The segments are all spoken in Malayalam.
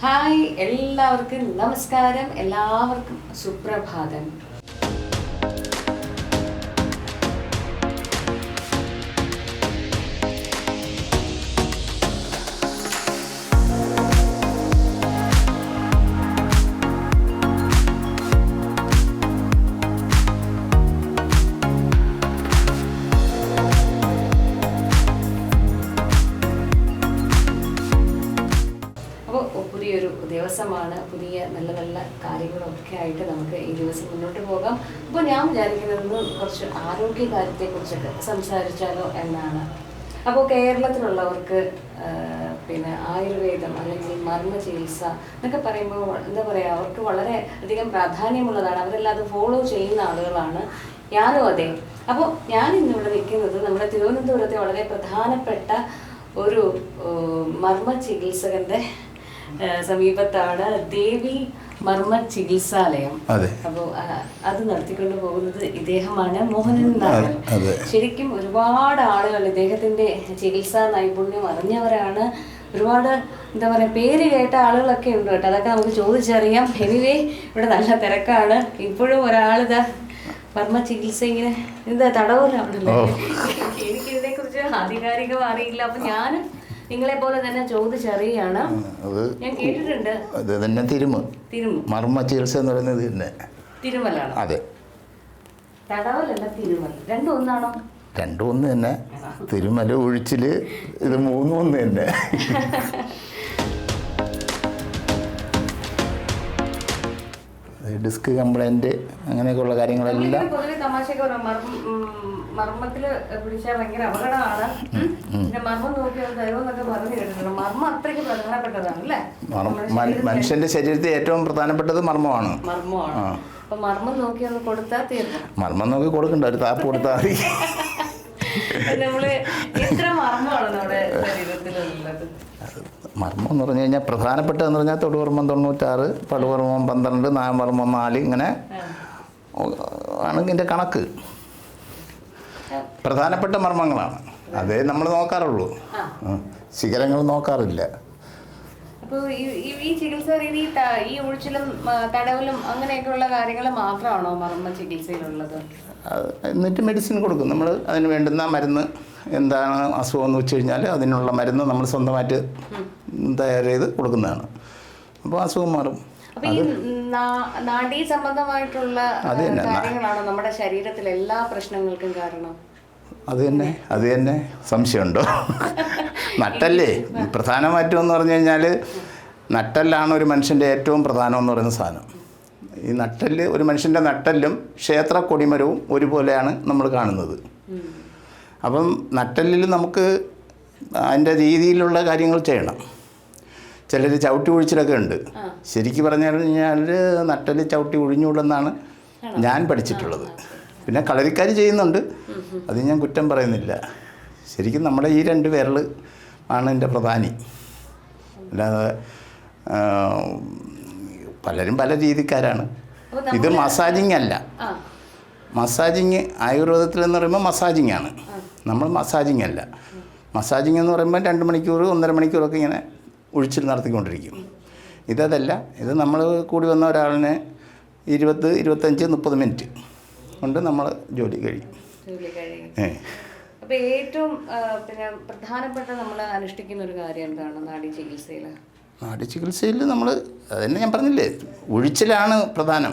ഹായ് എല്ലാവർക്കും നമസ്കാരം. എല്ലാവർക്കും സുപ്രഭാതം. ദിവസമാണ് പുതിയ നല്ല നല്ല കാര്യങ്ങളൊക്കെ ആയിട്ട് നമുക്ക് ഈ ദിവസം മുന്നോട്ട് പോകാം. അപ്പോൾ ഞാൻ വിചാരിക്കുന്നത് കുറച്ച് ആരോഗ്യ കാര്യത്തെക്കുറിച്ചൊക്കെ സംസാരിച്ചാലോ എന്നാണ്. അപ്പോൾ കേരളത്തിലുള്ളവർക്ക് പിന്നെ ആയുർവേദം അല്ലെങ്കിൽ മർമ്മ ചികിത്സ എന്നൊക്കെ പറയുമ്പോൾ എന്താ പറയുക അവർക്ക് വളരെ അധികം പ്രാധാന്യമുള്ളതാണ്. അവരെല്ലാം അത് ഫോളോ ചെയ്യുന്ന ആളുകളാണ് ഞാനും അതെ. അപ്പോൾ ഞാൻ ഇന്നിവിടെ നിൽക്കുന്നത് നമ്മുടെ തിരുവനന്തപുരത്തെ വളരെ പ്രധാനപ്പെട്ട ഒരു മർമ്മ ചികിത്സകന്റെ സമീപത്താണ് ദേവി മർമ്മ ചികിത്സാലയം. അപ്പോൾ അത് നടത്തിക്കൊണ്ട് പോകുന്നത് ഇദ്ദേഹമാണ് മോഹനൻ നായർ. ശരിക്കും ഒരുപാട് ആളുകൾ ഇദ്ദേഹത്തിന്റെ ചികിത്സാ നൈപുണ്യം അറിഞ്ഞവരാണ്. ഒരുപാട് എന്താ പറയുക പേര് കേട്ട ആളുകളൊക്കെ ഉണ്ട് കേട്ടോ. അതൊക്കെ നമുക്ക് ചോദിച്ചറിയാം. എനിവേ ഇവിടെ നല്ല തിരക്കാണ്. ഇപ്പോഴും ഒരാളിതാ മർമ്മ ചികിത്സ ഇങ്ങനെ എന്താ തടവലാണല്ലോ എനിക്കിതിനെ കുറിച്ച് ആധികാരികം അറിയില്ല. അപ്പൊ ഞാൻ നിങ്ങളെ പോലെ തന്നെ ചോദിച്ചറിയാണ്. അത് ഞാൻ കേട്ടിട്ടുണ്ട്. അത് തന്നെ തിരുമ. തിരുമ. മർമ്മ ചികിത്സ എന്ന് പറയുന്നത് തന്നെ. തിരുമലാണ്. അതെ. തടവലല്ല തിരുമൽ. രണ്ടും ഒന്നാണോ? രണ്ടും ഒന്ന് തന്നെ. തിരുമല ഒഴിച്ചിൽ ഇത് മൂന്നും ഒന്ന് തന്നെ. ഡിസ്ക് കംപ്ലൈന്റ് അങ്ങനെയൊക്കെയുള്ള കാര്യങ്ങളെല്ലാം മർമ്മത്തിൽ പിടിച്ചാൽ ഭയങ്കര അപകടമാണ്. പിന്നെ മർമ്മം നോക്കിയാൽ അത് തരുമെന്നൊക്കെ പറഞ്ഞു കേട്ടിട്ടുണ്ട്. മർമ്മം അത്രയ്ക്ക് പ്രധാനപ്പെട്ടതാണ് അല്ലേ? മനുഷ്യന്റെ ശരീരത്തിൽ ഏറ്റവും പ്രധാനപ്പെട്ടത് മർമ്മമാണ്. മർമ്മമാണ്. അപ്പൊ മർമ്മം നോക്കി ഒന്ന് കൊടുത്താൽ തീർന്നു. മർമ്മം നോക്കി കൊടുക്കണ്ട ഒരു താപ്പ് കൊടുത്താൽ മതി. നമ്മൾ എത്ര മർമ്മമാണ് നമ്മുടെ ശരീരത്തിലുള്ളത്. മർമ്മം എന്ന് പറഞ്ഞു കഴിഞ്ഞാൽ പ്രധാനപ്പെട്ടതെന്ന് പറഞ്ഞാൽ തൊടുവർമ്മം തൊണ്ണൂറ്റാറ് പടുവർമ്മം പന്ത്രണ്ട് നാമർമ്മം നാല് ഇങ്ങനെ ആണ് ഇതിന്റെ കണക്ക്. പ്രധാനപ്പെട്ട മർമ്മങ്ങളാണ്. അതേ നമ്മൾ നോക്കാറുള്ളൂ. ശിഖരങ്ങൾ നോക്കാറില്ല. ഈ- ഈ- ഈ രീതി ഈ ഈ ഒഴിച്ചിലും ആ, തടവലും അങ്ങനെയൊക്കെയുള്ള കാര്യങ്ങൾ മാത്രമാണോ മർമ്മ ചികിത്സയിലുള്ളത്? എന്നിട്ട് മെഡിസിൻ കൊടുക്കും. നമ്മൾ അതിന് വേണ്ടുന്ന മരുന്ന് എന്താണ് അസുഖം എന്ന് വെച്ച് കഴിഞ്ഞാൽ അതിനുള്ള മരുന്ന് നമ്മൾ സ്വന്തമായിട്ട് തയ്യാർ ചെയ്ത് കൊടുക്കുന്നതാണ്. അപ്പോൾ അസുഖം മാറും. അപ്പൊ ഈ നാഡീ സംബന്ധമായിട്ടുള്ള ആ, അത് തന്നെ. കാര്യങ്ങളാണോ നമ്മുടെ ശരീരത്തിലെ എല്ലാ പ്രശ്നങ്ങൾക്കും കാരണം? അത് തന്നെ അത് തന്നെ. സംശയമുണ്ടോ? നട്ടല്ലേ? പ്രധാനമായിട്ടും എന്ന് പറഞ്ഞു കഴിഞ്ഞാൽ നട്ടല്ലാണ് ഒരു മനുഷ്യന്റെ ഏറ്റവും പ്രധാനം എന്ന് പറയുന്ന സാധനം. ഈ നട്ടൽ ഒരു മനുഷ്യന്റെ നട്ടല്ലും ക്ഷേത്ര കൊടിമരവും ഒരുപോലെയാണ് നമ്മൾ കാണുന്നത്. അപ്പം നട്ടല്ലിൽ നമുക്ക് അതിന്റെ രീതിയിലുള്ള കാര്യങ്ങൾ ചെയ്യണം. ചിലർ ചവിട്ടി ഒഴിച്ചിലൊക്കെ ഉണ്ട്. ശരിക്കും പറഞ്ഞു കഴിഞ്ഞാൽ നട്ടൽ ചവിട്ടി ഒഴിഞ്ഞുകൂടെന്നാണ് ഞാൻ പഠിച്ചിട്ടുള്ളത്. പിന്നെ കളരിക്കാർ ചെയ്യുന്നുണ്ട്. അത് ഞാൻ കുറ്റം പറയുന്നില്ല. ശരിക്കും നമ്മുടെ ഈ രണ്ട് വിരൽ ആണ് എന്റെ പ്രധാനി. അല്ലാതെ പലരും പല രീതിക്കാരാണ്. ഇത് മസാജിങ് അല്ല. മസാജിങ് ആയുർവേദത്തിൽ എന്ന് പറയുമ്പോൾ മസാജിങ് ആണ്. നമ്മൾ മസാജിങ് അല്ല. മസാജിങ് എന്ന് പറയുമ്പോൾ രണ്ട് മണിക്കൂർ ഒന്നര മണിക്കൂറൊക്കെ ഇങ്ങനെ ഒഴിച്ചിൽ നടത്തിക്കൊണ്ടിരിക്കും. ഇതല്ല ഇത് നമ്മൾ കൂടി വന്ന ഒരാളിനെ ഇരുപത് ഇരുപത്തഞ്ച് മുപ്പത് മിനിറ്റ് കൊണ്ട് നമ്മൾ ജോലി കഴിയും. ഏ. അപ്പോൾ ഏറ്റവും പിന്നെ പ്രധാനപ്പെട്ട നമ്മൾ അനുഷ്ഠിക്കുന്ന ഒരു കാര്യം എന്താണ് നാഡി ചികിത്സയിൽ? നാടി ചികിത്സയിൽ നമ്മൾ അതന്നെ ഞാൻ പറഞ്ഞില്ലേ ഒഴിച്ചിലാണ് പ്രധാനം.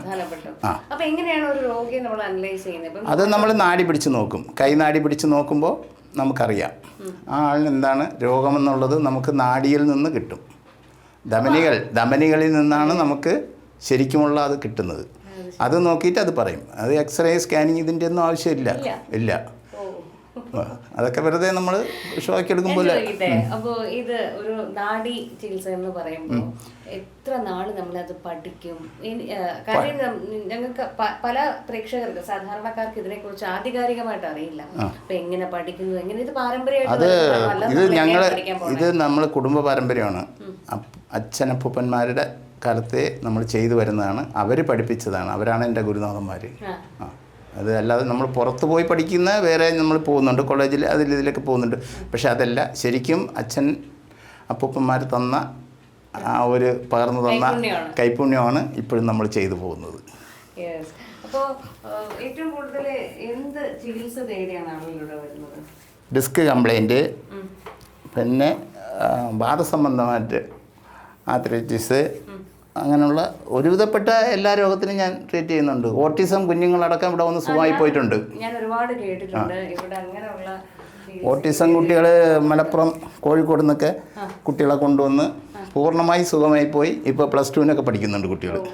ആ. അപ്പൊ എങ്ങനെയാണ് ഒരു രോഗിയെ നമ്മൾ അനലൈസ് ചെയ്യുന്നത്? അത് നമ്മൾ നാടി പിടിച്ച് നോക്കും. കൈ നാടി പിടിച്ച് നോക്കുമ്പോൾ നമുക്കറിയാം. ആ ആളിന് എന്താണ് രോഗമെന്നുള്ളത് നമുക്ക് നാടിയിൽ നിന്ന് കിട്ടും. ധമനികൾ ധമനികളിൽ നിന്നാണ് നമുക്ക് ശരിക്കുമുള്ള അത് കിട്ടുന്നത്. അത് നോക്കിയിട്ട് അത് പറയും. അത് എക്സ്റേ സ്കാനിങ് ഇതിന്റെ ഒന്നും ആവശ്യമില്ല ഇല്ല. അതൊക്കെ വെറുതെ നമ്മൾ എടുക്കുമ്പോൾ അപ്പോ ഇത് ഒരു നാഡി ചികിത്സ എന്ന് പറയുമ്പോൾ എത്ര നാൾ നമ്മളത് പഠിക്കും? കാര്യം ഞങ്ങൾക്ക് പല പ്രേക്ഷകർക്ക് സാധാരണക്കാർക്ക് ഇതിനെ കുറിച്ച് ആധികാരികമായിട്ട് അറിയില്ല. അപ്പൊ എങ്ങനെ പഠിക്കുന്നു എങ്ങനെ ഇത് പാരമ്പര്യമായിട്ട് ഇത് പോണേ? ഇത് നമ്മൾ കുടുംബ പാരമ്പര്യമാണ്. അച്ഛനപ്പൂപ്പന്മാരുടെ കാലത്തെ നമ്മൾ ചെയ്തു വരുന്നതാണ്. അവർ പഠിപ്പിച്ചതാണ്. അവരാണ് എന്റെ ഗുരുനാഥന്മാർ ആ. അത് അല്ലാതെ നമ്മൾ പുറത്ത് പോയി പഠിക്കുന്ന വേറെ നമ്മൾ പോകുന്നുണ്ട് കോളേജിൽ അതിൽ ഇതിലൊക്കെ പോകുന്നുണ്ട്. പക്ഷെ അതല്ല ശരിക്കും അച്ഛൻ അപ്പൂപ്പന്മാർ തന്ന ആ ഒരു പകർന്നു തന്ന കൈപുണ്യമാണ്. ഇപ്പോഴും നമ്മൾ ചെയ്തു പോകുന്നത്. അപ്പോൾ ഏറ്റവും കൂടുതൽ എന്ത് ചികിത്സ തേടിയാണ് ആളുകളിലൂടെ വരുന്നത്? ഡിസ്ക് കംപ്ലൈന്റ് പിന്നെ വാദസംബന്ധമായിട്ട് ആത്രൈറ്റിസ് അങ്ങനെയുള്ള ഒരുവിധപ്പെട്ട എല്ലാ രോഗത്തിനും ഞാൻ ട്രീറ്റ് ചെയ്യുന്നുണ്ട്. ഓട്ടിസം കുഞ്ഞുങ്ങളടക്കം ഇവിടെ വന്ന് സുഖമായി പോയിട്ടുണ്ട്. ഞാൻ ഒരുപാട് കേട്ടിട്ടുണ്ട്. ഇവിടെ അങ്ങനെയുള്ള ചികിത്സ- ഓട്ടിസം കുട്ടികൾ മലപ്പുറം കോഴിക്കോട് നിന്നൊക്കെ കുട്ടികളെ കൊണ്ടുവന്ന് പൂർണമായി സുഖമായി പോയി. ഇപ്പോൾ പ്ലസ് ടുവിനൊക്കെ പഠിക്കുന്നുണ്ട് കുട്ടികൾ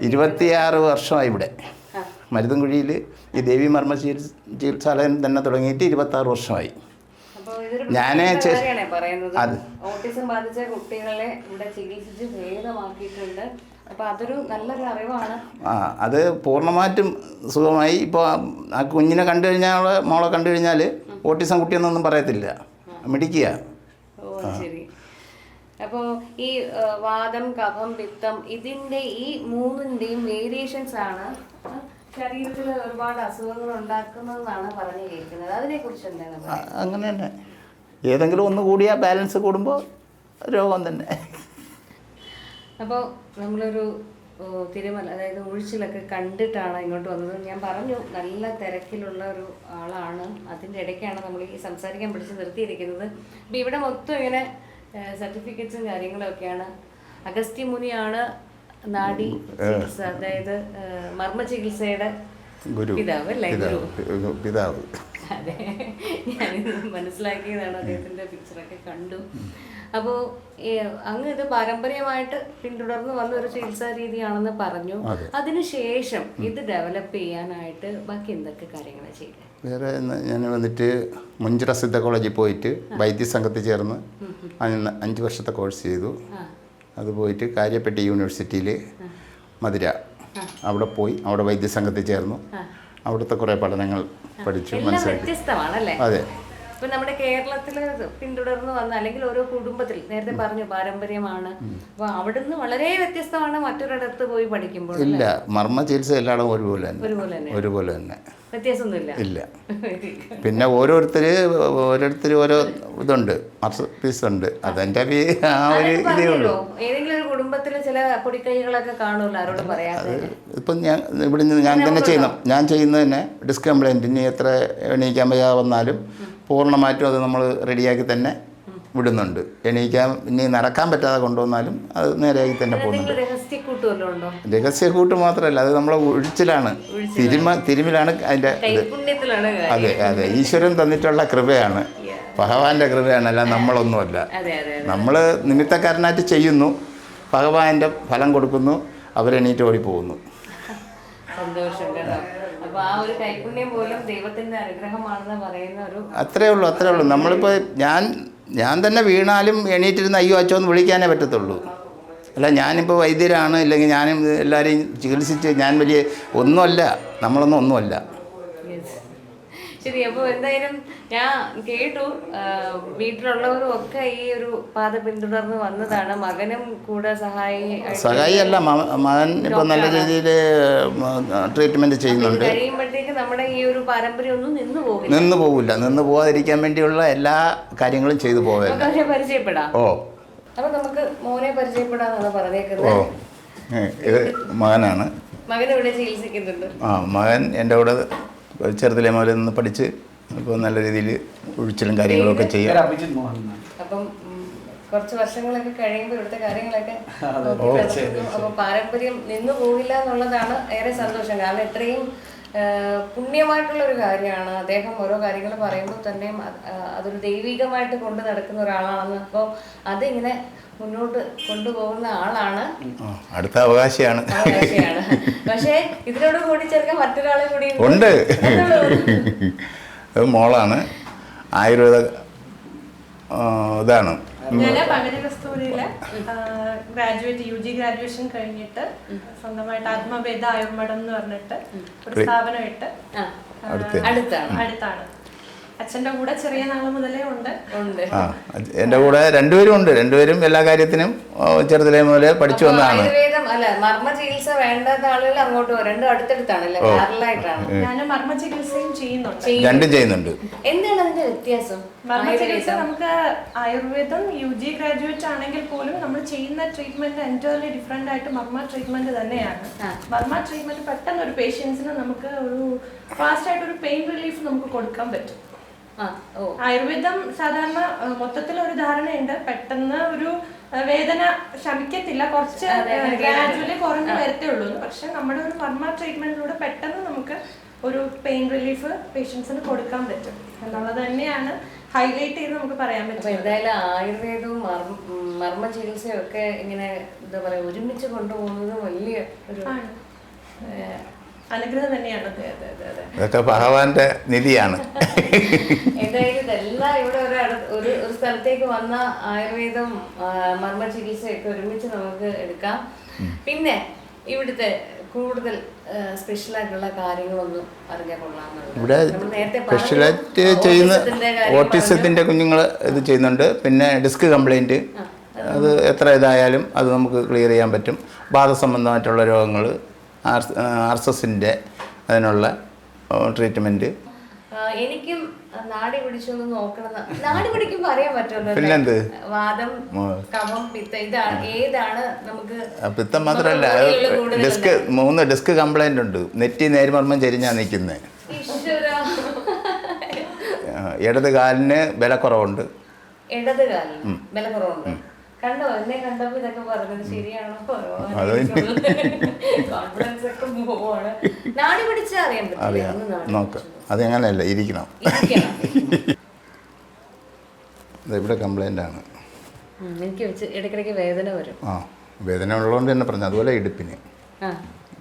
ഇരുപത്തിയാറ് വർഷമായി ഇവിടെ. മരുതൻകുഴിയിൽ ഈ ദേവി മർമ്മ ചികിത്സാലയം തന്നെ തുടങ്ങിയിട്ട് ഇരുപത്താറ് വർഷമായി. ചെ- പറയുന്നത്. ഓട്ടിസം ബാധിച്ച കുട്ടികളെ ഇവിടെ ചികിത്സിച്ച് ഭേദമാക്കിയിട്ടുണ്ട്. ആ അത് പൂർണമായിട്ടും സുഖമായി. ഇപ്പോൾ ആ കുഞ്ഞിനെ കണ്ടു കഴിഞ്ഞാൽ മോളെ കണ്ടു കഴിഞ്ഞാൽ ഓട്ടിസം കുട്ടിയെന്നൊന്നും പറയത്തില്ല. മിടിക്കുക അപ്പോൾ ഈ വാദം കഫം പിത്തം ഇതിന്റെ ഈ മൂന്നിന്റെയും വേരിയേഷൻസ് ആണ് ശരീരത്തിൽ ഒരുപാട് അസുഖങ്ങൾ ഉണ്ടാക്കുന്നതെന്നാണ് പറഞ്ഞു കേൾക്കുന്നത്. അതിനെ കുറിച്ച് എന്താണ് അങ്ങനെ തന്നെ. ഏതെങ്കിലും ഒന്ന് കൂടിയാൽ ബാലൻസ് കൂടുമ്പോൾ രോഗം തന്നെ. അപ്പോൾ നമ്മളൊരു തിരുമല അതായത് ഒഴിച്ചിലൊക്കെ കണ്ടിട്ടാണ് ഇങ്ങോട്ട് വന്നത്. ഞാൻ പറഞ്ഞു നല്ല തിരക്കിലുള്ള ഒരു ആളാണ്. അതിന്റെ ഇടയ്ക്കാണ് നമ്മൾ ഈ സംസാരിക്കാൻ പിടിച്ച് നിർത്തിയിരിക്കുന്നത്. അപ്പം ഇവിടെ മൊത്തം ഇങ്ങനെ സർട്ടിഫിക്കറ്റ്സും കാര്യങ്ങളൊക്കെയാണ്. അഗസ്ത്യ മുനിയാണ് നാഡി ചികിത്സ അതായത് മർമ്മ ചികിത്സയുടെ ഗുരു പിതാവ് പിതാവ് അതെ. ഞാൻ മനസ്സിലാക്കിയതാണ് അദ്ദേഹത്തിന്റെ പിക്ചറൊക്കെ കണ്ടു. അപ്പോൾ അങ്ങ് ഇത് പാരമ്പര്യമായിട്ട് പിന്തുടർന്ന് വന്ന ഒരു ചികിത്സാ രീതിയാണെന്ന് പറഞ്ഞു. അതിനുശേഷം ഇത് ഡെവലപ്പ് ചെയ്യാനായിട്ട് ബാക്കി എന്തൊക്കെ കാര്യങ്ങളാണ് ചെയ്തത് വേറെ ഞാൻ വന്നിട്ട് മുഞ്ചിറ സിദ്ധ കോളേജിൽ പോയിട്ട് വൈദ്യസംഘത്തിൽ ചേർന്ന് അഞ്ച് വർഷത്തെ കോഴ്സ് ചെയ്തു. അത് പോയിട്ട് കാര്യപ്പെട്ടി യൂണിവേഴ്സിറ്റിയിൽ മധുര. അവിടെ പോയി അവിടെ വൈദ്യസംഘത്തിൽ ചേർന്നു. അവിടുത്തെ കുറേ പഠനങ്ങൾ പഠിച്ചു മനസ്സിലാക്കി. അതെ. ഇപ്പൊ നമ്മുടെ കേരളത്തിൽ പിന്തുടർന്ന് വന്ന അല്ലെങ്കിൽ ഓരോ കുടുംബത്തിൽ നേരത്തെ പറഞ്ഞു പാരമ്പര്യമാണ്. അപ്പൊ അവിടുന്ന് വളരെ വ്യത്യസ്തമാണ് മറ്റൊരിടത്ത് പോയി പഠിക്കുമ്പോൾ ഇല്ല മർമ്മ ചികിത്സ എല്ലായിടവും ഒരുപോലെ തന്നെ. ഒരുപോലെ തന്നെ. വ്യത്യാസമൊന്നുമില്ല. ഇല്ല. പിന്നെ ഓരോരുത്തർ ഓരോരുത്തർ ഓരോ ഇതുണ്ട്. പീസ് ഉണ്ട്. അതെന്റെ ആ ഒരു ഇതേ ഉള്ളൂ. ഏതെങ്കിലും ഒരു കുടുംബത്തിൽ ചില പൊടിക്കൈകളൊക്കെ കാണുമല്ലോ ആരോട് പറയാതെ ഇപ്പം ഞാൻ ഇവിടെ നിന്ന് ഞാൻ തന്നെ ചെയ്യുന്ന ഞാൻ ചെയ്യുന്നത് തന്നെ ഇനി എത്ര എണീക്കാൻ വയ്യാതെ വന്നാലും പൂർണമായിട്ടും അത് നമ്മൾ റെഡിയാക്കി തന്നെ വിടുന്നുണ്ട്. എണീക്കാൻ ഇനി നടക്കാൻ പറ്റാതെ കൊണ്ടുവന്നാലും അത് നേരെയാക്കി തന്നെ പോകുന്നുണ്ട്. രഹസ്യക്കൂട്ട് മാത്രമല്ല അത് നമ്മളെ ഒഴിച്ചിലാണ് തിരുമ തിരുമിലാണ് അതിന്റെ അതെ അതെ. ഈശ്വരൻ തന്നിട്ടുള്ള കൃപയാണ്. ഭഗവാന്റെ കൃപയാണ് അല്ല നമ്മളൊന്നുമല്ല. നമ്മൾ നിമിത്തക്കാരനായിട്ട് ചെയ്യുന്നു. ഭഗവാന്റെ ഫലം കൊടുക്കുന്നു. അവരെണീറ്റ് ഓടിപ്പോകുന്നു. സന്തോഷം. ആ ഒരു കൈപുണ്യം ദൈവത്തിന്റെ പറയുന്ന ഒരു അത്രേ ഉള്ളൂ അത്രേ ഉള്ളൂ നമ്മളിപ്പോൾ ഞാൻ ഞാൻ തന്നെ വീണാലും എണീറ്റിരുന്ന് അയ്യോ അച്ചോ എന്ന് വിളിക്കാനേ പറ്റത്തുള്ളൂ അല്ല ഞാനിപ്പോൾ വൈദ്യരാണ് ഇല്ലെങ്കിൽ ഞാനും എല്ലാവരെയും ചികിത്സിച്ച് ഞാൻ വലിയ ഒന്നുമല്ല നമ്മളൊന്നും ഒന്നുമല്ല. ശരി അപ്പോൾ എന്തായാലും ഞാൻ കേട്ടു. വീട്ടിലുള്ളവരും ഒക്കെ ഈ ഒരു പാത പിന്തുടർന്ന് വന്നതാണ്. മകനും കൂടെ സഹായി സഹായി അല്ല മകൻ ഇപ്പൊ നല്ല രീതിയിൽ ട്രീറ്റ്മെന്റ് ചെയ്യുന്നുണ്ട്. കഴിയുമ്പോഴത്തേക്ക് നമ്മുടെ ഈ ഒരു പാരമ്പര്യം ഒന്നും നിന്നു പോകില്ല നിന്ന് പോകില്ല നിന്ന് പോകാതിരിക്കാൻ വേണ്ടിയുള്ള എല്ലാ കാര്യങ്ങളും ചെയ്തു പോകല്ല പരിചയപ്പെടാം. ഓ. അപ്പൊ നമുക്ക് മോനെ പരിചയപ്പെടാന്നാണ് പറഞ്ഞേക്കുന്നത്. ഓ. ഇത് മകനാണ്. മകൻ ഇവിടെ ചികിത്സിക്കുന്നുണ്ട്? ആ മകൻ എന്റെ കൂടെ ചെറുതിലെ മുതൽ നിന്ന് പഠിച്ച് ഇപ്പോൾ നല്ല രീതിയിൽ ഒഴിച്ചിലും കാര്യങ്ങളൊക്കെ ചെയ്യാം. അപ്പം കുറച്ച് വർഷങ്ങളൊക്കെ കഴിയുമ്പോൾ ഇവിടുത്തെ കാര്യങ്ങളൊക്കെ അപ്പോൾ പാരമ്പര്യം നിന്നു പോകില്ല എന്നുള്ളതാണ് ഏറെ സന്തോഷം. കാരണം ഇത്രയും പുണ്യമായിട്ടുള്ള ഒരു കാര്യമാണ്. അദ്ദേഹം ഓരോ കാര്യങ്ങൾ പറയുമ്പോൾ തന്നെ അതൊരു ദൈവികമായിട്ട് കൊണ്ടു നടക്കുന്ന ഒരാളാണെന്ന്. അപ്പോൾ അതിങ്ങനെ മുന്നോട്ട് കൊണ്ടുപോകുന്ന ആളാണ്. അടുത്ത അവകാശിയാണ്. പക്ഷേ ഇതിനോട് കൂടി ചേർക്കാൻ മറ്റൊരാളെ കൂടി ഉണ്ട്. മോളാണ്. ആയുർവേദ ഇതാണ്. ഞാൻ കസ്തൂരിയിൽ ഗ്രാജുവേറ്റ് യു ജി ഗ്രാജുവേഷൻ കഴിഞ്ഞിട്ട് സ്വന്തമായിട്ട് ആത്മവേദ ആയുർമഠം എന്ന് പറഞ്ഞിട്ട് ഒരു സ്ഥാപനം ഇട്ട് അടുത്താണ്. അച്ഛന്റെ കൂടെ ചെറിയ നാൾ മുതലേ ഉണ്ട്. എന്റെ കൂടെ രണ്ടുപേരും ഉണ്ട്. രണ്ടുപേരും എല്ലാ കാര്യത്തിനും ചെറുതിലേ മുതലേ പഠിച്ചു വന്നതാണ് മർമ്മ ചികിത്സ വേണ്ടാത്ത ആളുകൾ അങ്ങോട്ട് രണ്ടും അടുത്തടുത്താണല്ലേ ഞാനും ഞാൻ മർമ്മ ചികിത്സയും ചെയ്യുന്നുണ്ട്. രണ്ടും ചെയ്യുന്നുണ്ട്. എന്താണ് അതിന്റെ വ്യത്യാസം. നമുക്ക് ആയുർവേദം യു ജി ഗ്രാജുവേറ്റ് ആണെങ്കിൽ പോലും നമ്മൾ ചെയ്യുന്ന ട്രീറ്റ്മെന്റ് എന്റയർലി ഡിഫറെന്റ് ആയിട്ട് മർമ്മ ട്രീറ്റ്മെന്റ് തന്നെയാണ്. മർമ്മ ട്രീറ്റ്മെന്റ് പെട്ടെന്ന് ഒരു പേഷ്യൻസിന് നമുക്ക് ഒരു ഫാസ്റ്റ് ആയിട്ട് ഒരു പെയിൻ റിലീഫ് നമുക്ക് കൊടുക്കാൻ പറ്റും. ആയുർവേദം സാധാരണ മൊത്തത്തിൽ ഒരു ധാരണയുണ്ട്. പെട്ടെന്ന് ഒരു വേദന ശമിക്കത്തില്ല. കുറച്ച് ഗ്രാജുവലി കുറഞ്ഞു വരത്തേ ഉള്ളൂ. പക്ഷെ നമ്മുടെ ഒരു മർമ്മ ട്രീറ്റ്മെന്റിലൂടെ പെട്ടെന്ന് നമുക്ക് ഒരു പെയിൻ റിലീഫ് പേഷ്യൻസിന് കൊടുക്കാൻ പറ്റും. എന്നുള്ളത് തന്നെയാണ് ഹൈലൈറ്റ് ചെയ്ത് നമുക്ക് പറയാൻ പറ്റും എന്തായാലും ആയുർവേദവും മർമ്മ ചികിത്സയൊക്കെ ചികിത്സയും ഒക്കെ ഇങ്ങനെ എന്താ പറയാ ഒരുമിച്ച് കൊണ്ടുപോകുന്നത് വലിയ ഒരു അനുഗ്രഹം തന്നെയാണ്. അതെ അതെ അതെ അതെ. ഇതൊക്കെ ഭഗവാന്റെ നിധിയാണ്. എന്തായാലും ഇതെല്ലാം ഇവിടെ ഒരു ഒരു ഒരു സ്ഥലത്തേക്ക് വന്ന ആയുർവേദം മർമ്മ ചികിത്സയൊക്കെ ഒരുമിച്ച് നമുക്ക് എടുക്കാം. പിന്നെ ഇവിടുത്തെ കൂടുതൽ സ്പെഷ്യൽ ആയിട്ടുള്ള കാര്യങ്ങളൊന്നും അറിഞ്ഞാൽ ഇവിടെ സ്പെഷ്യലായിട്ട് ചെയ്യുന്ന ഓട്ടിസത്തിന്റെ കുഞ്ഞുങ്ങൾ ഇത് ചെയ്യുന്നുണ്ട്. പിന്നെ ഡിസ്ക് കംപ്ലൈന്റ്. അത് എത്ര ഇതായാലും അത് നമുക്ക് ക്ലിയർ ചെയ്യാൻ പറ്റും. ബാധസംബന്ധമായിട്ടുള്ള രോഗങ്ങൾ ആർ എസ് എസിന്റെ അതിനുള്ള ട്രീറ്റ്മെന്റ് എനിക്കും നാടി പിടിച്ചൊന്ന് നോക്കണം നാടി പിടിക്കുമ്പോ അറിയാൻ പറ്റുമല്ലോ പിന്നെന്ത്? വാദം. കഫം പിത്ത ഇതാണ് ഏതാണ് നമുക്ക് പിത്തം മാത്രല്ല? ഡിസ്ക് മൂന്ന് ഡിസ്ക് കംപ്ലൈന്റ് ഉണ്ട് നെറ്റി നേരിമർമ്മം ചെരിഞ്ഞാ നിൽക്കുന്നത്. ഇടത് കാലിന് ബലക്കുറവുണ്ട് ഇടത് കാലിന് ബലക്കുറവുണ്ട് കണ്ടോ? എന്നെ കണ്ടപ്പോ ഇതൊക്കെ പറഞ്ഞത് ശരിയാണോ? കോൺഫിഡൻസ് ഒക്കെ പോവാണ്. നാടി പിടിച്ചാ അറിയാൻ പറ്റില്ല? നോക്ക്. അതെങ്ങനെയല്ല ഇരിക്കണം. ഇവിടെ കംപ്ലൈന്റ് ആണ്. എനിക്ക് വെച്ച് ഇടയ്ക്കിടയ്ക്ക് വേദന വരും. ആ വേദന ഉള്ളതുകൊണ്ട് തന്നെ പറഞ്ഞു അതുപോലെ ഇടുപ്പിന് ആ.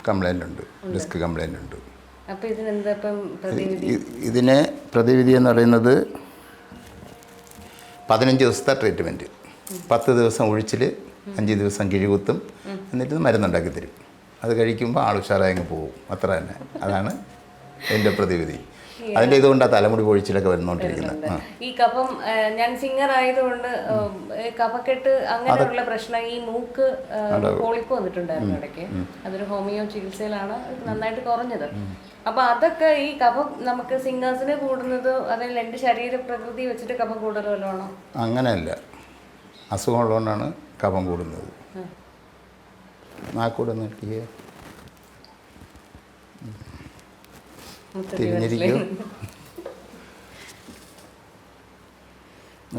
കംപ്ലൈന്റ് ഉണ്ട്. ഡിസ്ക് കംപ്ലൈന്റ് ഉണ്ട്. ഇതിനെ പ്രതിവിധി എന്ന് പറയുന്നത് പതിനഞ്ച് ദിവസത്തെ ട്രീറ്റ്മെന്റ് പത്ത് ദിവസം ഒഴിച്ചിൽ അഞ്ച് ദിവസം കിഴികുത്തും. എന്നിട്ട് മരുന്നുണ്ടാക്കി തരും. അത് കഴിക്കുമ്പോൾ ആൾ ഉഷാറായി അങ്ങ് പോകും. അത്ര തന്നെ. അതാണ് എന്റെ പ്രതിവിധി. അതിന്റെ ഇതുകൊണ്ട് ആ തലമുടി പൊഴിച്ചിലൊക്കെ വരുന്നോണ്ടിരിക്കുന്നത് ഈ കഫം ഞാൻ സിംഗർ ആയതുകൊണ്ട് കഫക്കെട്ട് അങ്ങനെയുള്ള പ്രശ്നം ഈ മൂക്ക് പോളിപ്പ് വന്നിട്ടുണ്ടായിരുന്നു ഇടയ്ക്ക്. അതൊരു ഹോമിയോ ചികിത്സയിലാണ് നന്നായിട്ട് കുറഞ്ഞത്. അപ്പൊ അതൊക്കെ ഈ കഫം നമുക്ക് സിംഗേഴ്സിന് കൂടുന്നത് അതിൽ എന്റെ ശരീര പ്രകൃതി വെച്ചിട്ട് കഫം കൂടുതൽ വല്ലതാണോ അങ്ങനെയല്ല. അസുഖമുള്ളതുകൊണ്ടാണ് കഫം കൂടുന്നത്. നാക്കൂടെ നോക്കിയേ തിരിഞ്ഞിരിക്കും.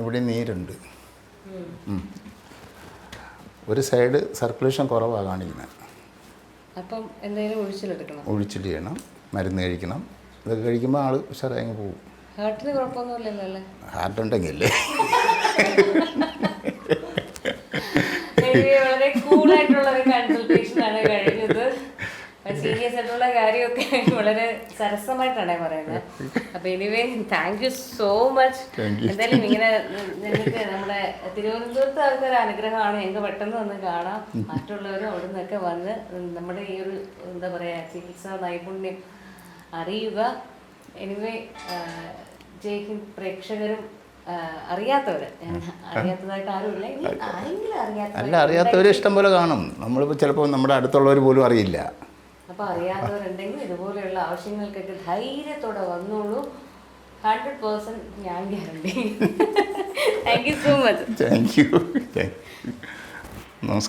ഇവിടെ നീരുണ്ട്. ഒരു സൈഡ് സർക്കുലേഷൻ കുറവാണ് കാണിക്കുന്നത് അപ്പം എന്തെങ്കിലും ഒഴിച്ചിലെടുക്കണം ഒഴിച്ചിട്ട് ചെയ്യണം. മരുന്ന് കഴിക്കണം. ഇതൊക്കെ കഴിക്കുമ്പോൾ ആൾ ഉഷാറായി പോകും. ഹാർട്ടിന് കുഴപ്പമൊന്നുമില്ലല്ലോ അല്ലേ? ഹാർട്ട് വളരെ സരസമായിട്ടാണ് പറയുന്നത്. അപ്പൊ anyway thank you so much എന്തായാലും ഇങ്ങനെ ഞങ്ങൾക്ക് നമ്മുടെ തിരുവനന്തപുരത്ത് ആൾക്കൊരു അനുഗ്രഹമാണ് ഞങ്ങൾക്ക് പെട്ടെന്ന് വന്ന് കാണാം. മറ്റുള്ളവരും അവിടെ നിന്നൊക്കെ വന്ന് നമ്മുടെ ഈ ഒരു എന്താ പറയാ ചികിത്സാ നൈപുണ്യം അറിയുക. എനിവേ ജയ് ഹിന്ദ് പ്രേക്ഷകരും അറിയാത്തവര്. അറിയാത്തതായിട്ട് ആരുമില്ല ആരെങ്കിലും അറിയാത്ത അല്ല അറിയാത്തവര് ഇഷ്ടം പോലെ കാണും. നമ്മളിപ്പോൾ ചിലപ്പോൾ നമ്മുടെ അടുത്തുള്ളവര് പോലും അറിയില്ല. അപ്പൊ അറിയാത്തവരുണ്ടെങ്കിൽ ഇതുപോലെയുള്ള ആവശ്യങ്ങൾക്കൊക്കെ ധൈര്യത്തോടെ വന്നോളൂ. ഹൺഡ്രഡ് പേഴ്സന്റ് ഞാൻ guarantee thank you so much thank you നമസ്കാരം.